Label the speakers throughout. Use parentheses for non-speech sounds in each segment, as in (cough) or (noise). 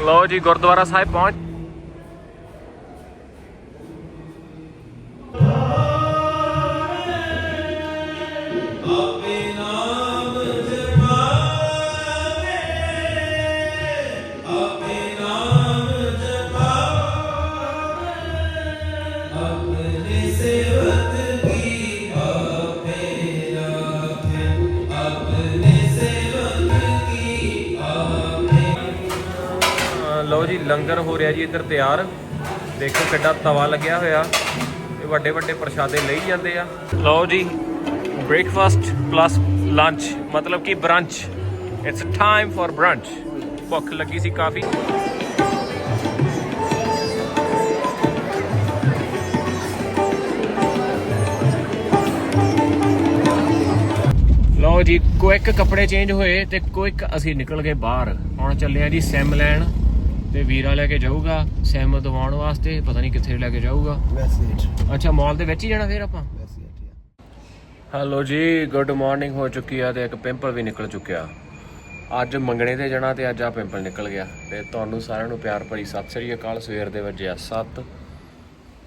Speaker 1: ਲਓ ਜੀ ਗੁਰਦੁਆਰਾ ਸਾਹਿਬ ਪਹੁੰਚ ਲਓ ਜੀ, ਲੰਗਰ ਹੋ ਰਿਹਾ ਜੀ ਇੱਧਰ ਤਿਆਰ। ਦੇਖੋ ਕਿੱਡਾ ਤਵਾ ਲੱਗਿਆ ਹੋਇਆ। ਇਹ ਵੱਡੇ ਵੱਡੇ ਪ੍ਰਸ਼ਾਦੇ ਲਈ ਜਾਂਦੇ ਆ। ਲਓ ਜੀ ਬ੍ਰੇਕਫਾਸਟ ਪਲੱਸ ਲੰਚ ਮਤਲਬ ਕਿ brunch it's time for brunch ਭੁੱਖ ਲੱਗੀ ਸੀ ਕਾਫੀ। ਲਓ ਜੀ ਕੁਇਕ ਕੱਪੜੇ ਚੇਂਜ ਹੋਏ ਤੇ ਕੁਇਕ ਅਸੀਂ ਨਿਕਲ ਗਏ ਬਾਹਰ। ਹੁਣ ਚੱਲੇ ਆ ਜੀ ਸਿਮ ਲੈਣ ਤੇ ਵੀਰਾ ਲੈ ਕੇ ਜਾਊਗਾ ਸਿਮ ਦਵਾਉਣ ਵਾਸਤੇ ਪਤਾ ਨਹੀਂ ਕਿੱਥੇ ਲੈ ਕੇ ਜਾਊਗਾ।
Speaker 2: ਮੈਸੇਜ
Speaker 1: ਅੱਛਾ ਮਾਲ ਦੇ ਵਿੱਚ ਹੀ ਜਾਣਾ ਫਿਰ ਆਪਾਂ? ਹੈਲੋ ਜੀ ਗੁੱਡ ਮਾਰਨਿੰਗ ਹੋ ਚੁੱਕੀ ਆ ਤੇ ਇੱਕ ਪਿੰਪਲ ਵੀ ਨਿਕਲ ਚੁੱਕਿਆ। ਅੱਜ ਮੰਗਣੇ ਤੇ ਜਾਣਾ ਤੇ ਅੱਜ ਆ ਪਿੰਪਲ ਨਿਕਲ ਗਿਆ। ਤੇ ਤੁਹਾਨੂੰ ਸਾਰਿਆਂ ਨੂੰ ਪਿਆਰ ਭਰੀ ਸਤਿ ਸ੍ਰੀ ਅਕਾਲ ਸਵੇਰ ਦੇ ਵਜੇ ਆ 7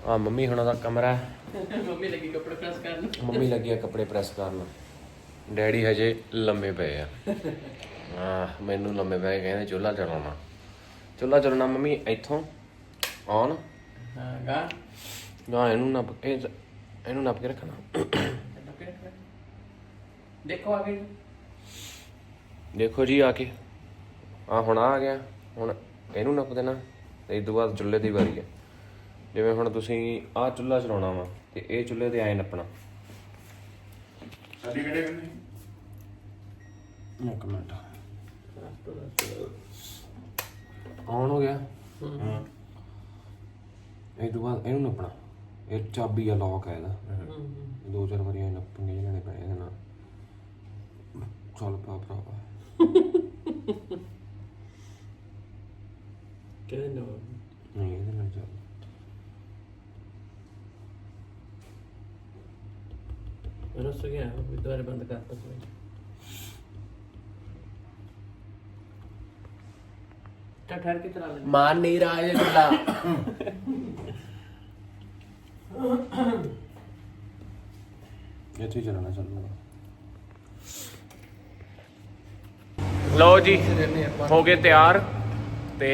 Speaker 1: ਆ ਮੰਮੀ ਹੁਣਾਂ ਦਾ ਕਮਰਾ ਮੰਮੀ ਲੱਗੀ ਕੱਪੜੇ ਪ੍ਰੈਸ ਕਰਨ। ਮੰਮੀ ਲੱਗੀ ਆ ਕੱਪੜੇ ਪ੍ਰੈਸ ਕਰਨ। ਡੈਡੀ ਹਜੇ ਲੰਮੇ ਪਏ ਆ। (laughs) ਆ ਮੈਨੂੰ ਲੰਮੇ ਪਏ ਕਹਿੰਦੇ ਚੁੱਲ੍ਹਾ ਚਲਾਉਣਾ ਚੁੱਲ੍ਹਾ ਚਲਾਉਣਾ ਮੰਮੀ ਇੱਥੋਂ ਔਨ
Speaker 3: ਗਾ।
Speaker 1: ਨਾ ਇਹਨੂੰ ਨੱਪ ਇਹ ਇਹਨੂੰ ਨੱਪ ਕੇ ਰੱਖਣਾ।
Speaker 3: ਦੇਖੋ ਆ ਗਈ
Speaker 1: ਦੇਖੋ ਜੀ ਆ ਕੇ। ਆ ਹੁਣ ਆ ਗਿਆ। ਹੁਣ ਇਹਨੂੰ ਨੱਪ ਦੇਣਾ। ਤੇ ਇਸ ਤੋਂ ਬਾਅਦ ਚੁੱਲ੍ਹੇ ਦੀ ਵਾਰੀ ਹੈ ਜਿਵੇਂ ਹੁਣ ਤੁਸੀਂ ਆ ਚੁੱਲ੍ਹਾ ਚਲਾਉਣਾ ਵਾ ਤੇ ਇਹ ਚੁੱਲ੍ਹੇ ਤੇ ਐ ਨੱਪਣਾ।
Speaker 2: ਸਾਡੀ ਕਿਹੜੇ ਕਿੰਨੇ? ਇੱਕ ਮਿੰਟ।
Speaker 1: ਆਨ ਹੋ ਗਿਆ। ਹਾਂ। ਇਹ ਤੋਂ ਬਾਅਦ ਇਹਨੂੰ ਨੱਪਣਾ। ਇਹ ਚਾਬੀ ਆ ਲੌਕ ਹੈ ਇਹਦਾ ਦੋ ਚਾਰ ਵਾਰੀ ਇਹ ਨੱਪਣੇ ਲੈਣੇ ਪੈਣੇ ਇਹਦੇ ਨਾਲ। ਚੱਲ ਪਾ ਭਰਾਵਾ
Speaker 3: ਕਿਹਦੇ ਨੋ
Speaker 1: ਨਹੀਂ ਇਹਦੇ ਨਾਲ ਚੱਲ।
Speaker 3: ਮੈਨੂੰ ਸੋ ਗਿਆ ਵੀ ਦੁਆਰੇ ਬੰਦ ਕਰਤਾ ਕੋਈ ਤਾਂ ਠਹਿਰ ਕੇ ਚਲਾ ਲੈ
Speaker 2: ਮਾਨ ਨਹੀਂ ਰਹਾ ਇਹ ਗੁੱਲਾ।
Speaker 1: ਇੱਥੇ ਹੀ ਚੱਲਣਾ ਚੱਲਣਾ ਲਓ ਜੀ ਹੋ ਗਏ ਤਿਆਰ ਤੇ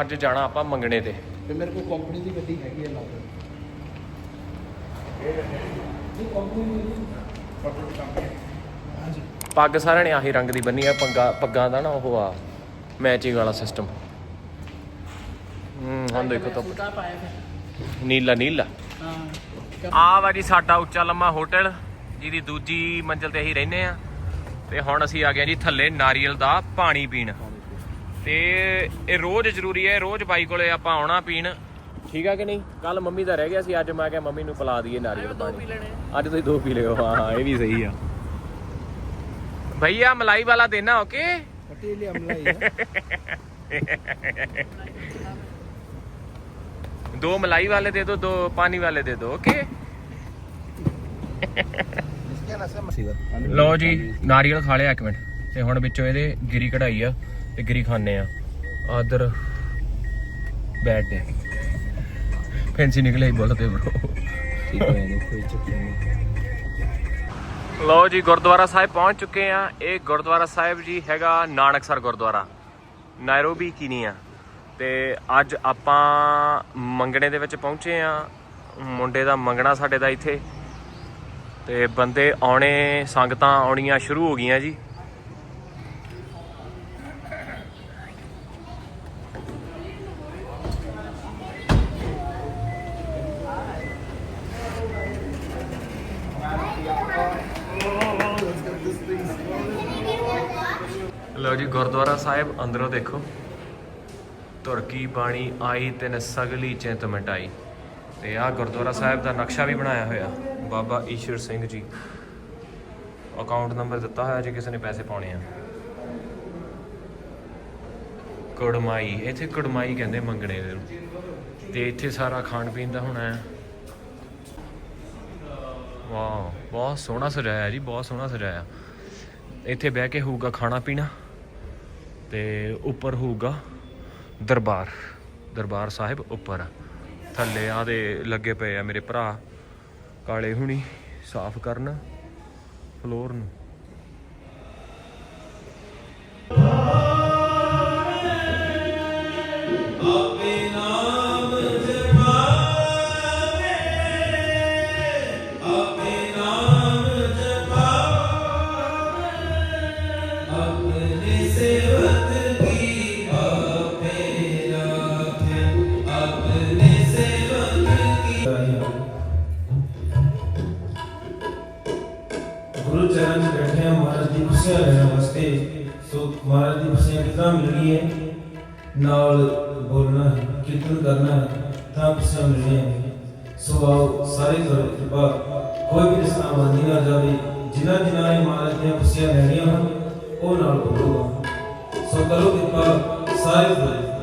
Speaker 1: ਅੱਜ ਜਾਣਾ ਆਪਾਂ ਮੰਗਣੇ ਤੇ।
Speaker 2: ਤੇ ਮੇਰੇ ਕੋਲ ਕੰਪਨੀ ਦੀ ਗੱਡੀ ਹੈਗੀ ਹੈ ਨਾਲ।
Speaker 1: ਪੱਗ ਸਾਰਿਆਂ ਨੇ ਆਹੀ ਰੰਗ ਦੀ ਬੰਨੀ ਆ ਪੱਗਾਂ ਪੱਗਾਂ ਦਾ ਨਾ ਉਹ ਆ ਮੈਚਿੰਗ ਵਾਲਾ ਸਿਸਟਮ ਹੂੰ ਹੁਣ ਦੇਖੋ ਤਾਂ
Speaker 3: ਕਾ ਪਾਇਆ ਫਿਰ।
Speaker 1: ਨੀਲਾ ਨੀਲਾ।
Speaker 3: ਹਾਂ।
Speaker 1: ਆ ਵਾ ਜੀ ਸਾਡਾ ਉੱਚਾ ਲੰਮਾ ਹੋਟਲ ਜਿਹਦੀ ਦੂਜੀ ਮੰਜ਼ਲ ਤੇ ਅਸੀਂ ਰਹਿੰਦੇ ਆ ਤੇ ਹੁਣ ਅਸੀਂ ਆ ਗਏ ਜੀ ਥੱਲੇ ਨਾਰੀਅਲ ਦਾ ਪਾਣੀ ਪੀਣ। ਤੇ ਇਹ ਰੋਜ਼ ਜ਼ਰੂਰੀ ਹੈ ਰੋਜ਼ ਬਾਈ ਕੋਲੇ ਆਪਾਂ ਆਉਣਾ ਪੀਣ। ਠੀਕ ਆ ਕਿ ਨਹੀਂ? ਕੱਲ ਮੰਮੀ ਦਾ ਰਹਿ ਗਿਆ ਸੀ ਅੱਜ ਮੈਂ ਕਿਹਾ ਮੰਮੀ ਨੂੰ ਪਿਲਾ ਦਈਏ ਨਾਰੀਅਲ ਪਾਣੀ। ਅੱਜ ਤੁਸੀਂ ਦੋ ਪੀ ਲਿਓ ਹਾਂ ਹਾਂ ਇਹ ਵੀ ਸਹੀ ਆ। ਭਈਆ ਮਲਾਈ ਵਾਲਾ ਦੇਣਾ ਓਕੇ?
Speaker 2: ਪੱਟੀ ਲਈ ਅਮਲਾ ਹੀ ਹੈ
Speaker 1: ਦੋ ਮਲਾਈ ਵਾਲੇ ਦੇ ਦੋ ਦੋ ਪਾਣੀ ਵਾਲੇ ਦੇ ਦੋ ओके ਲਓ ਜੀ, ਨਾਰੀਅਲ ਖਾ ਲਿਆ ਇੱਕ ਮਿੰਟ। ਤੇ ਹੁਣ ਵਿੱਚੋਂ ਇਹਦੇ ਗਿਰੀ ਕਢਾਈ ਆ, ਤੇ ਗਿਰੀ ਖਾਣੇ ਆ। ਆਦਰ ਬੈਡ ਡੇ ਫੈਂਸੀ ਨਿਕਲੇ ਹੀ ਬੋਲਦੇ ਬ్రో
Speaker 2: ਠੀਕ
Speaker 1: ਜੀ, ਗੁਰਦੁਆਰਾ ਸਾਹਿਬ ਪਹੁੰਚ ਚੁੱਕੇ ਆ। ਇਹ ਗੁਰਦੁਆਰਾ ਸਾਹਿਬ ਜੀ ਹੈਗਾ ਨਾਨਕਸਰ ਗੁਰਦੁਆਰਾ। ਨਾਇਰੋਬੀ ਕੀ ਨਹੀਂ ਆ? ਤੇ ਅੱਜ ਆਪਾਂ ਮੰਗਣੇ ਦੇ ਵਿੱਚ ਪਹੁੰਚੇ ਆ ਮੁੰਡੇ ਦਾ ਮੰਗਣਾ ਸਾਡੇ ਦਾ ਇੱਥੇ। ਤੇ ਬੰਦੇ ਆਉਣੇ, ਸੰਗਤਾਂ ਆਉਣੀਆਂ ਸ਼ੁਰੂ ਹੋ ਗਈਆਂ ਜੀ। ਲਓ ਜੀ, ਗੁਰਦੁਆਰਾ ਸਾਹਿਬ ਅੰਦਰੋਂ ਦੇਖੋ। ਤੁਰਕੀ ਬਾਣੀ ਆਈ ਤਿੰਨ ਸਗਲੀ ਚਿੰਤ ਮਿਟਾਈ। ਤੇ ਆਹ ਗੁਰਦੁਆਰਾ ਸਾਹਿਬ ਦਾ ਨਕਸ਼ਾ ਵੀ ਬਣਾਇਆ ਹੋਇਆ, ਬਾਬਾ ਈਸ਼ਰ ਸਿੰਘ ਜੀ। ਅਕਾਊਂਟ ਨੰਬਰ ਦਿੱਤਾ ਹੋਇਆ ਜੇ ਕਿਸੇ ਨੇ ਪੈਸੇ ਪਾਉਣੇ ਆ। ਕੜਮਾਈ, ਇੱਥੇ ਕੜਮਾਈ ਕਹਿੰਦੇ ਮੰਗਣੇ ਦੇ ਨੂੰ। ਤੇ ਇੱਥੇ ਸਾਰਾ ਖਾਣ ਪੀਣ ਦਾ ਹੋਣਾ ਹੈ ਵਾਹ, ਬਹੁਤ ਸੋਹਣਾ ਸਜਾਇਆ ਜੀ, ਬਹੁਤ ਸੋਹਣਾ ਸਜਾਇਆ। ਇੱਥੇ ਬਹਿ ਕੇ ਹੋਊਗਾ ਖਾਣਾ ਪੀਣਾ। ਤੇ ਉੱਪਰ ਹੋਊਗਾ ਦਰਬਾਰ ਦਰਬਾਰ ਸਾਹਿਬ ਉੱਪਰ। ਥੱਲੇ ਆ ਦੇ ਲੱਗੇ ਪਏ ਆ ਮੇਰੇ ਭਰਾ। ਕਾਲੇ ਹੁਣੀ ਸਾਫ਼ ਕਰਨ, ਫਲੋਰ ਨੂੰ।
Speaker 4: ਨੇ। ਸੋ ਆਓ ਸਾਰੇ ਤੁਹਾਡੀ ਕਿਰਪਾ ਕੋਈ ਵੀ ਇਸ ਨਾਮ ਨਾ ਜਾਵੇ, ਜਿਨ੍ਹਾਂ ਜਿਨ੍ਹਾਂ ਨੇ ਮਹਾਰਾਜ ਦੀਆਂ ਖੁਸ਼ੀਆਂ ਲੈਣੀਆਂ ਹਨ ਉਹ ਨਾਲ ਬੋਲੂਗਾ ਸੋ ਕਰੋ ਕਿਰਪਾ ਸਾਰੇ ਤੁਹਾਡੇ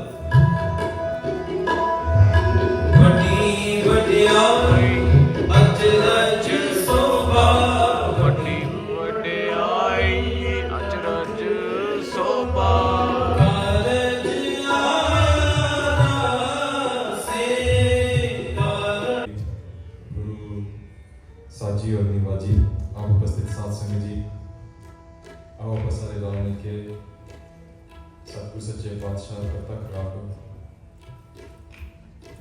Speaker 5: जी और निवा जी, आप उपस्थित सात संग जी। आओ बसारे रावण के सतगुरु सच्चे पातशाह प्रतक रावण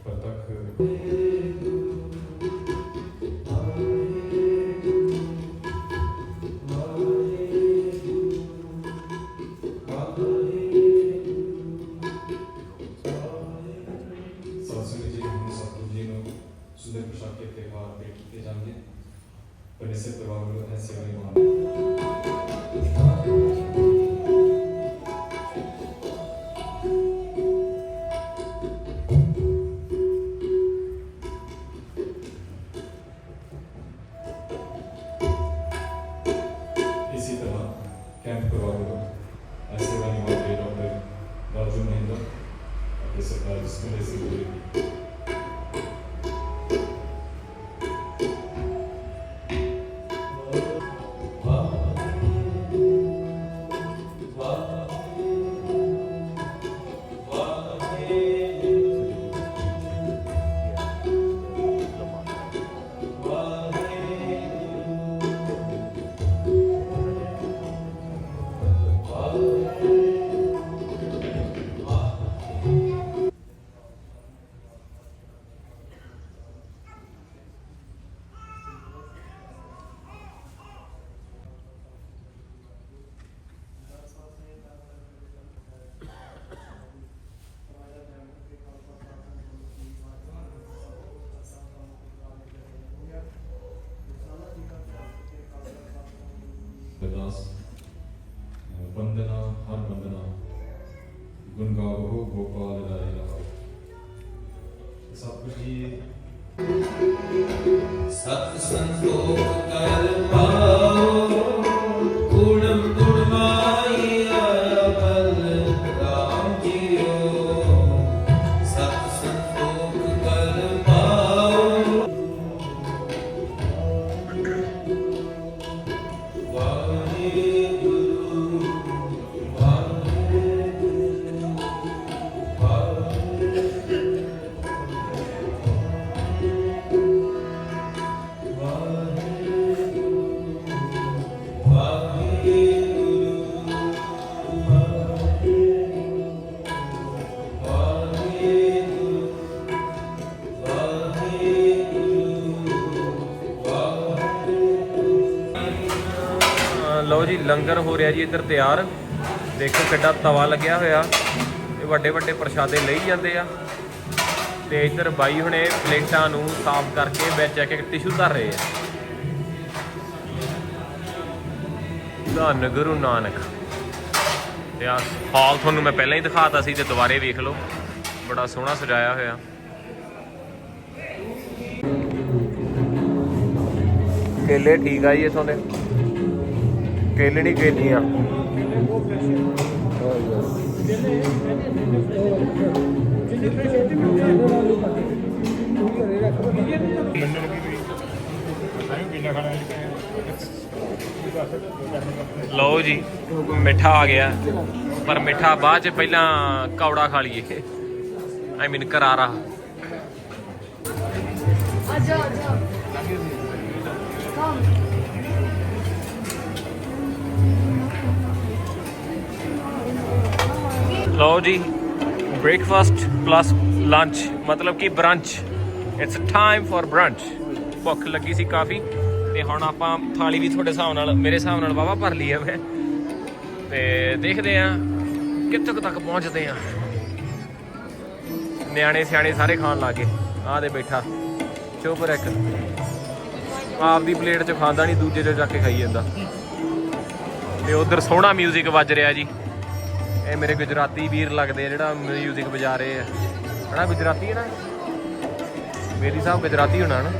Speaker 5: प्रतक सुंदर पोशाक के त्यौहार पेट किए जाएँगे। per le sue valutazioni Visitava Camp Covagro a Stefani Morbiero per raggiungendo a questo caso scuole sicure. ਗੁਣ ਗਾਵੋ ਗੋਪਾਲ ਰਾਏ ਰਹਾਓ ਸਤਿਗੁਰੂ ਜੀ।
Speaker 4: ਸਤ ਸੰਤੋਖ ਕਰ ਪਾਓ।
Speaker 1: ਹੋ ਰਿਹਾ ਜੀ, ਇੱਧਰ ਤਿਆਰ। ਦੇਖੋ ਕਿੱਡਾ ਤਵਾ ਲੱਗਿਆ ਹੋਇਆ। ਇਹ ਵੱਡੇ ਵੱਡੇ ਪ੍ਰਸ਼ਾਦੇ ਲਈ ਜਾਂਦੇ ਆ। ਤੇ ਇੱਧਰ ਬਾਈ ਹੁਣੇ ਪਲੇਟਾਂ ਨੂੰ ਸਾਫ਼ ਕਰਕੇ ਵਿੱਚ ਇੱਕ ਇੱਕ ਟਿਸ਼ੂ ਧਰ ਰਹੇ ਆ। ਧੰਨ ਗੁਰੂ ਨਾਨਕ। ਤੇ ਆ ਹਾਲ ਤੁਹਾਨੂੰ ਮੈਂ ਪਹਿਲਾਂ ਹੀ ਦਿਖਾਤਾ ਸੀ ਤੇ ਦੁਬਾਰੇ ਵੇਖ ਲਓ। ਬੜਾ ਸੋਹਣਾ ਸਜਾਇਆ ਹੋਇਆ। ਕੇਲੇ ਠੀਕ ਆ ਜੀ ਇਥੋਂ ਦੇ। ਕੇਲੇ ਨਹੀਂ ਕੇਲੀਆਂ ਲਓ ਜੀ ਮਿੱਠਾ ਆ ਗਿਆ ਪਰ ਮਿੱਠਾ ਬਾਅਦ ਚ ਪਹਿਲਾਂ ਕੌੜਾ ਖਾ ਲਈਏ ਆਈ ਮੀਨ ਕਰਾਰਾ
Speaker 6: आजा आजा
Speaker 1: ਲਓ ਜੀ ਬ੍ਰੇਕਫਾਸਟ ਪਲੱਸ ਲੰਚ ਮਤਲਬ ਕਿ brunch it's time for brunch ਭੁੱਖ ਲੱਗੀ ਸੀ ਕਾਫੀ, ਤੇ ਹੁਣ ਆਪਾਂ ਥਾਲੀ ਵੀ ਤੁਹਾਡੇ ਹਿਸਾਬ ਨਾਲ, ਮੇਰੇ ਹਿਸਾਬ ਨਾਲ ਵਾਵਾ ਭਰ ਲਈ ਹੈ ਮੈਂ। ਤੇ ਦੇਖਦੇ ਆ ਕਿੱਥੇ ਤੱਕ ਪਹੁੰਚਦੇ ਆ ਨਿਆਣੇ ਸਿਆਣੇ ਸਾਰੇ ਖਾਣ ਲੱਗੇ। ਆ ਦੇ ਬੈਠਾ, ਚੁੱਪ ਰੱਖ ਆਪ ਦੀ ਪਲੇਟ 'ਚ ਖਾਂਦਾ ਨਹੀਂ ਦੂਜੇ 'ਚ ਜਾ ਕੇ ਖਾਈ ਜਾਂਦਾ। ਤੇ ਉਧਰ ਸੋਹਣਾ 뮤직 ਵੱਜ ਰਿਹਾ ਜੀ। ਇਹ ਮੇਰੇ ਗੁਜਰਾਤੀ ਵੀਰ ਲੱਗਦੇ ਆ ਜਿਹੜਾ 뮤직 ਵਜਾ ਰਹੇ ਆ। ਹਨਾ ਗੁਜਰਾਤੀ ਹੈ ਨਾ? ਮੇਰੀ ਸਾਹਿਬ ਗੁਜਰਾਤੀ ਹੋਣਾ ਨਾ।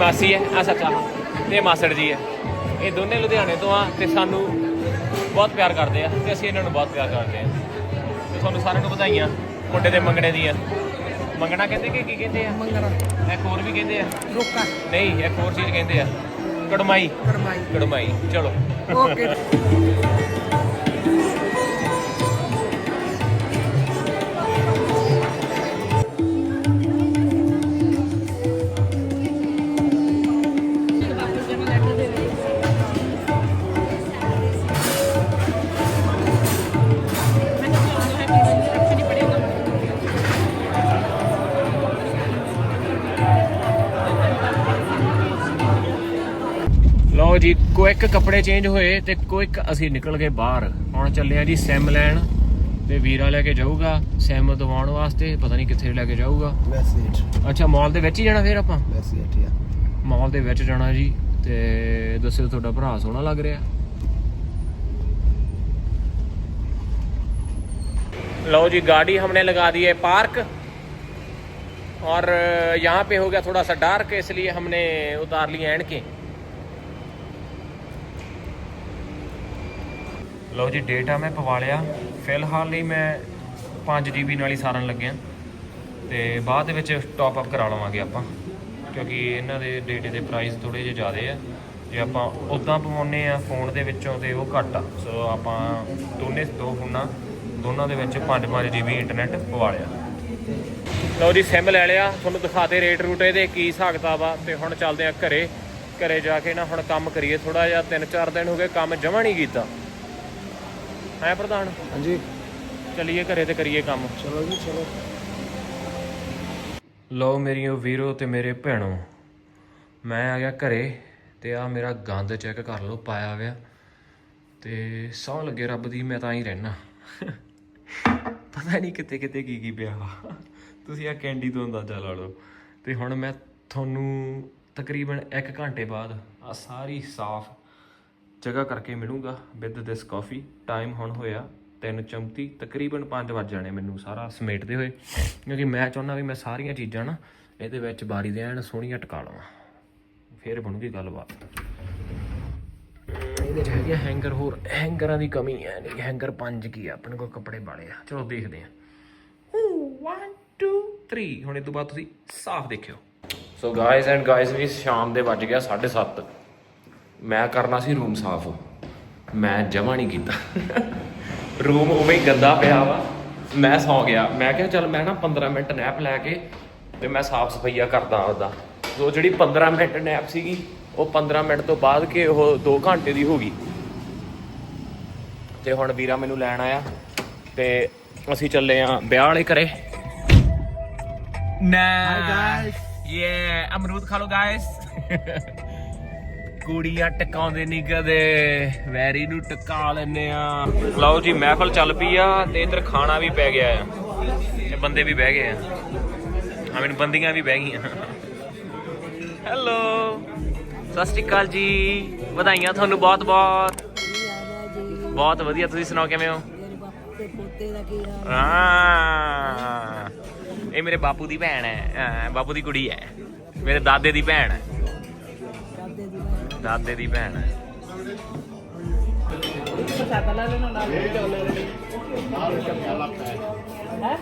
Speaker 1: ਮਾਸੀ ਹੈ ਆ ਸੱਚਾ। ਤੇ ਮਾਸੜ ਜੀ ਹੈ। ਇਹ ਦੋਨੇ ਲੁਧਿਆਣੇ ਤੋਂ ਆ ਤੇ ਸਾਨੂੰ ਬਹੁਤ ਪਿਆਰ ਕਰਦੇ ਆ ਤੇ ਅਸੀਂ ਇਹਨਾਂ ਨੂੰ ਬਹੁਤ ਪਿਆਰ ਕਰਦੇ ਆ। ਤੇ ਤੁਹਾਨੂੰ ਸਾਰਿਆਂ ਨੂੰ ਵਧਾਈਆਂ ਮੁੰਡੇ ਦੇ ਮੰਗਣੇ ਦੀਆਂ। ਮੰਗਣਾ ਕਹਿੰਦੇ ਕਿ ਕੀ ਕਹਿੰਦੇ ਆ? ਮੰਗਣਾ। ਇੱਕ ਹੋਰ ਵੀ ਕਹਿੰਦੇ ਆ?
Speaker 2: ਰੋਕਾ।
Speaker 1: ਨਹੀਂ ਇੱਕ ਹੋਰ ਚੀਜ਼ ਕਹਿੰਦੇ ਆ। ਕੜਮਾਈ।
Speaker 2: ਕਰਮਾਈ
Speaker 1: ਕੜਮਾਈ ਚਲੋ।
Speaker 2: ਓਕੇ।
Speaker 1: ਜੀ ਕੁਇਕ ਕੱਪੜੇ ਚੇਂਜ ਹੋਏ ਤੇ ਕੁਇਕ ਅਸੀਂ ਨਿਕਲ ਗਏ ਬਾਹਰ ਹੁਣ ਚੱਲੇ ਆ ਜੀ ਸਿਮ ਲੈਣ ਤੇ ਵੀਰਾ ਲੈ ਕੇ ਜਾਊਗਾ ਸਿਮ ਦਵਾਉਣ ਵਾਸਤੇ ਪਤਾ ਨਹੀਂ ਕਿੱਥੇ ਲੈ ਕੇ ਜਾਊਗਾ
Speaker 2: ਮੈਸੇਜ
Speaker 1: ਅੱਛਾ ਮਾਲ ਦੇ ਵਿੱਚ ਹੀ ਜਾਣਾ ਫਿਰ ਆਪਾਂ
Speaker 2: ਮੈਸੇਜ ਆ
Speaker 1: ਮਾਲ ਦੇ ਵਿੱਚ ਜਾਣਾ ਜੀ ਤੇ ਦੱਸਿਓ ਤੁਹਾਡਾ ਭਰਾ ਸੋਹਣਾ ਲੱਗ ਰਿਹਾ लो जी गाड़ी हमने लगा दी है पार्क और यहाँ पे हो गया थोड़ा सा डार्क इसलिए हमने उतार लिए एंड के ਲਓ ਜੀ ਡੇਟਾ ਮੈਂ ਪਵਾ ਲਿਆ। ਫਿਲਹਾਲ ਲਈ ਮੈਂ 5 GB ਨਾਲ ਹੀ ਸਾਰਨ ਲੱਗਿਆ ਤੇ ਬਾਅਦ ਦੇ ਵਿੱਚ ਟਾਪ ਅਪ ਕਰਾ ਲਵਾਂਗੇ ਆਪਾਂ, ਕਿਉਂਕਿ ਇਹਨਾਂ ਦੇ ਡੇਟੇ ਦੇ ਪ੍ਰਾਈਸ ਥੋੜੇ ਜਿਹੇ ਜ਼ਿਆਦੇ ਆ। ਜੇ ਆਪਾਂ ਉਦਾਂ ਪਵਾਉਨੇ ਆ ਫੋਨ ਦੇ ਵਿੱਚੋਂ ਤੇ ਉਹ ਘੱਟ ਆ। ਸੋ ਆਪਾਂ ਦੋਨੇ ਦੋ ਫੋਨਾਂ, ਦੋਨਾਂ ਦੇ ਵਿੱਚ 5-5 GB ਇੰਟਰਨੈਟ ਪਵਾ ਲਿਆ। ਲਓ ਜੀ ਸਿਮ ਲੈ ਲਿਆ। ਤੁਹਾਨੂੰ ਦਿਖਾਤੇ ਰੇਟ ਰੂਟ ਇਹਦੇ ਕੀ ਹਿਸਾਬ ਕਿਤਾਬ ਆ। ਤੇ ਹੁਣ ਚੱਲਦੇ ਆ ਘਰੇ। ਘਰੇ ਜਾ ਕੇ ਨਾ ਹੁਣ ਕੰਮ ਕਰੀਏ ਥੋੜਾ ਜਿਹਾ। 3-4 ਦਿਨ ਹੋ ਗਏ ਕੰਮ ਜਮਾ ਨਹੀਂ ਕੀਤਾ। ਹੈ ਪ੍ਰਧਾਨ?
Speaker 2: ਹਾਂਜੀ।
Speaker 1: ਚੱਲੀਏ ਘਰੇ ਤੇ ਕਰੀਏ ਕੰਮ।
Speaker 2: ਚਲੋ ਜੀ ਚਲੋ।
Speaker 1: ਲਓ ਮੇਰੀਓ ਵੀਰੋ ਤੇ ਮੇਰੇ ਭੈਣੋ ਮੈਂ ਆ ਗਿਆ ਘਰੇ ਤੇ ਆ ਮੇਰਾ ਗੰਦ ਚੈੱਕ ਕਰ ਲਓ ਪਾਇਆ ਹੋਇਆ। ਤੇ ਸੌ ਲੱਗੇ ਰੱਬ ਦੀ ਮੈਂ ਤਾਂ ਹੀ ਰਹਿਣਾ ਪਤਾ ਨਹੀਂ ਕਿਤੇ ਕਿਤੇ ਕੀ ਕੀ ਪਿਆ। ਤੁਸੀਂ ਆ ਕੈਂਡੀ ਤੋਂ ਅੰਦਾਜ਼ਾ ਲਾ ਲਓ। ਤੇ ਹੁਣ ਮੈਂ ਤੁਹਾਨੂੰ ਤਕਰੀਬਨ 1 ਘੰਟੇ ਬਾਅਦ ਆ ਸਾਰੀ ਸਾਫ਼ ਜਗ੍ਹਾ ਕਰਕੇ ਮਿਲੂਗਾ ਵਿਦ ਦਿਸ ਕਾਫੀ ਟਾਈਮ ਹੁਣ ਹੋਇਆ 3:34 ਤਕਰੀਬਨ 5 ਵੱਜ ਜਾਣੇ ਮੈਨੂੰ ਸਾਰਾ ਸਮੇਟਦੇ ਹੋਏ। ਕਿਉਂਕਿ ਮੈਂ ਚਾਹੁੰਦਾ ਵੀ ਮੈਂ ਸਾਰੀਆਂ ਚੀਜ਼ਾਂ ਨਾ ਇਹਦੇ ਵਿੱਚ ਬਾਰੀ ਦੇ ਐਨ ਸੋਹਣੀਆਂ ਟਿਕਾ ਲਵਾਂ। ਫੇਰ ਬਣੂਗੀ ਗੱਲਬਾਤ। ਇਹਦੇ ਚ ਹੈਗੇ ਹੈਂਗਰ ਹੋਰ। ਹੈਂਗਰਾਂ ਦੀ ਕਮੀ ਹੈ ਨਹੀਂ ਹੈਂਗਰ ਪੰਜ ਕੀ ਆ? ਆਪਣੇ ਕੋਲ ਕੱਪੜੇ ਬਾਲੇ ਆ। ਚਲੋ ਦੇਖਦੇ ਆ। 1 2 3 ਹੁਣ ਇਹ ਤੋਂ ਬਾਅਦ ਤੁਸੀਂ ਸਾਫ਼ ਦੇਖਿਓ। ਸੋ ਗਾਇਜ਼ ਐਂਡ ਗਾਇਜ਼ ਵੀ ਸ਼ਾਮ ਦੇ ਵੱਜ ਗਿਆ 7:30 ਮੈਂ ਕਰਨਾ ਸੀ ਰੂਮ ਸਾਫ਼। ਮੈਂ ਜਮਾ ਨਹੀਂ ਕੀਤਾ। ਰੂਮ ਉਵੇਂ ਹੀ ਗੰਦਾ ਪਿਆ ਵਾ। ਮੈਂ ਸੌ ਗਿਆ। ਮੈਂ ਕਿਹਾ ਚੱਲ ਮੈਂ ਨਾ 15 ਮਿੰਟ ਨੈਪ ਲੈ ਕੇ ਤੇ ਮੈਂ ਸਾਫ਼ ਸਫਾਈਆ ਕਰਦਾ ਉਹਦਾ। ਸੋ ਜਿਹੜੀ 15 ਮਿੰਟ ਨੈਪ ਸੀਗੀ, ਉਹ 15 ਮਿੰਟ ਤੋਂ ਬਾਅਦ ਕਿ ਉਹ 2 ਘੰਟੇ ਦੀ ਹੋ ਗਈ। ਤੇ ਹੁਣ ਵੀਰਾ ਮੈਨੂੰ ਲੈਣ ਆਇਆ ਤੇ ਅਸੀਂ ਚੱਲੇ ਆ ਵਿਆਹ ਵਾਲੇ ਘਰੇ। ਨਾ ਯੇ ਅਮਰੂਦ ਖਾ ਲੋ ਗਾਇਸ ਕੁੜੀਆਂ ਟਕਾਉਂਦੇ ਨਹੀਂ ਕਦੇ। ਵੈਰੀ ਨੂੰ ਟਕਾ ਲੈਨੇ ਆ। ਲਓ ਜੀ, ਮਹਿਫਲ ਚੱਲ ਪਈ ਆ ਤੇ ਇਧਰ ਖਾਣਾ ਵੀ ਪੈ ਗਿਆ ਆ ਤੇ ਬੰਦੇ ਵੀ ਬਹਿ ਗਏ ਆ। ਆ ਮੈਨੂੰ ਬੰਦੀਆਂ ਵੀ ਬਹਿ ਗਈਆਂ। ਹੈਲੋ ਸਤਿ ਸ਼੍ਰੀ ਅਕਾਲ ਜੀ। ਵਧਾਈਆਂ ਤੁਹਾਨੂੰ ਬਹੁਤ ਬਹੁਤ। ਬਹੁਤ ਵਧੀਆ, ਤੁਸੀਂ ਸੁਣਾਓ ਕਿਵੇਂ ਹੋ?
Speaker 6: ਮੇਰੇ ਬਾਪੂ
Speaker 1: ਇਹ ਮੇਰੇ ਬਾਪੂ ਦੀ ਭੈਣ ਹੈ, ਬਾਪੂ ਦੀ ਕੁੜੀ ਹੈ। ਮੇਰੇ ਦਾਦੇ ਦੀ ਭੈਣ ਹੈ।
Speaker 6: ਦਾਦੇ ਦੀ
Speaker 1: ਭੈਣ ਹੈ।
Speaker 3: ਹੈ